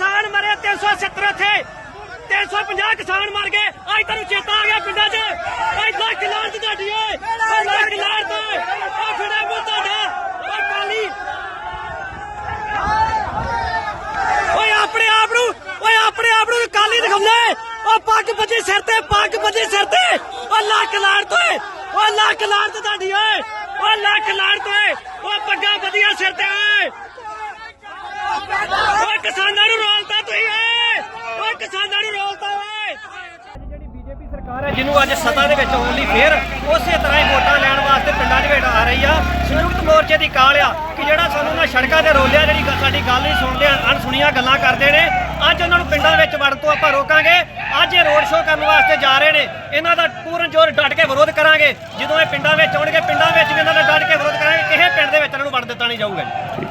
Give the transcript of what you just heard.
370 ਉੱਥੇ 350 ਕਿਸਾਨ ਮਰ ਗਏ। ਅੱਜ ਤੈਨੂੰ ਚੇਤਾ ਆ ਗਿਆ ਪਿੰਡਾਂ 'ਚ। ਅੱਜ ਲੱਖ ਲਾਣ ਤੁਹਾਡੀ ਓਏ ਲੱਖ ਲਾਣ ਤੇ ਓ ਮੂੰਹ ਤੁਹਾਡਾ। ਓ ਕਾਲੀ। ਓਏ ਆਪਣੇ ਆਪ ਨੂੰ, ਓਏ ਆਪਣੇ ਆਪ ਨੂੰ ਕਾਲੀ ਦਿਖਾਉਂਦੇ। ਓ ਪੱਗ ਬੱਜੇ ਸਿਰ ਤੇ, ਪੱਗ ਬੱਜੇ ਸਿਰ ਤੇ। ਓ ਲੱਖ ਲਾਣ ਤੋਏ ਓ ਲੱਖ ਲਾਣ ਤੁਹਾਡੀ ਓਏ ਓ ਲੱਖ ਲਾਣ ਤੋਏ ਓ ਪੱਗਾਂ ਵਧੀਆ ਸਿਰ ਤੇ ਓਏ ਓਏ ਕਿਸਾਨਾਂ ਨੂੰ ਰੋਲਤਾ ਤੁਸੀਂ ਓਏ ਓਏ ਕਿਸਾਨਾਂ ਨੂੰ ਰੋਲਤਾ ਓਏ ਜਿਹੜੀ ਬੀਜੇਪੀ ਸਰਕਾਰ ਹੈ, ਜਿਹਨੂੰ ਅੱਜ ਸੱਤਾ ਦੇ ਵਿੱਚ ਆਉਣ ਲਈ ਫੇਰ ਉਸੇ ਤਰ੍ਹਾਂ ਹੀ ਵੋਟਾਂ ਲੈਣ ਵਾਸਤੇ ਪਿੰਡਾਂ ਦੇ ਵਿੱਚ ਆ ਰਹੀ ਆ। ਸੰਯੁਕਤ ਮੋਰਚੇ ਦੀ ਕਾਲ ਆ ਕਿ ਜਿਹੜਾ ਸਾਨੂੰ ਨਾ ਸੜਕਾਂ ਤੇ ਰੋਲਿਆ, ਜਿਹੜੀ ਸਾਡੀ ਗੱਲ ਨਹੀਂ ਸੁਣਦੇ, ਅਣਸੁਣੀਆਂ ਗੱਲਾਂ ਕਰਦੇ ਨੇ। ਅੱਜ ਉਹਨਾਂ ਨੂੰ ਪਿੰਡਾਂ ਵਿੱਚ ਵੜਨ ਤੋਂ ਆਪਾਂ ਰੋਕਾਂਗੇ। ਅੱਜ ਇਹ ਰੋਡ ਸ਼ੋਅ ਕਰਨ ਵਾਸਤੇ ਜਾ ਰਹੇ ਨੇ। ਇਹਨਾਂ ਦਾ ਪੂਰਨ ਜ਼ੋਰ ਡਟ ਕੇ ਵਿਰੋਧ ਕਰਾਂਗੇ। ਜਦੋਂ ਇਹ ਪਿੰਡਾਂ ਵਿੱਚ ਆਉਣਗੇ, ਪਿੰਡਾਂ ਵਿੱਚ ਵੀ ਇਹਨਾਂ ਦਾ ਡਟ ਕੇ ਵਿਰੋਧ ਕਰਾਂਗੇ, ਕਿਸੇ ਪਿੰਡ ਦੇ ਵਿੱਚ ਇਹਨਾਂ ਨੂੰ ਵੜ ਦਿੱਤਾ ਨਹੀਂ ਜਾਊਗਾ ਜੀ।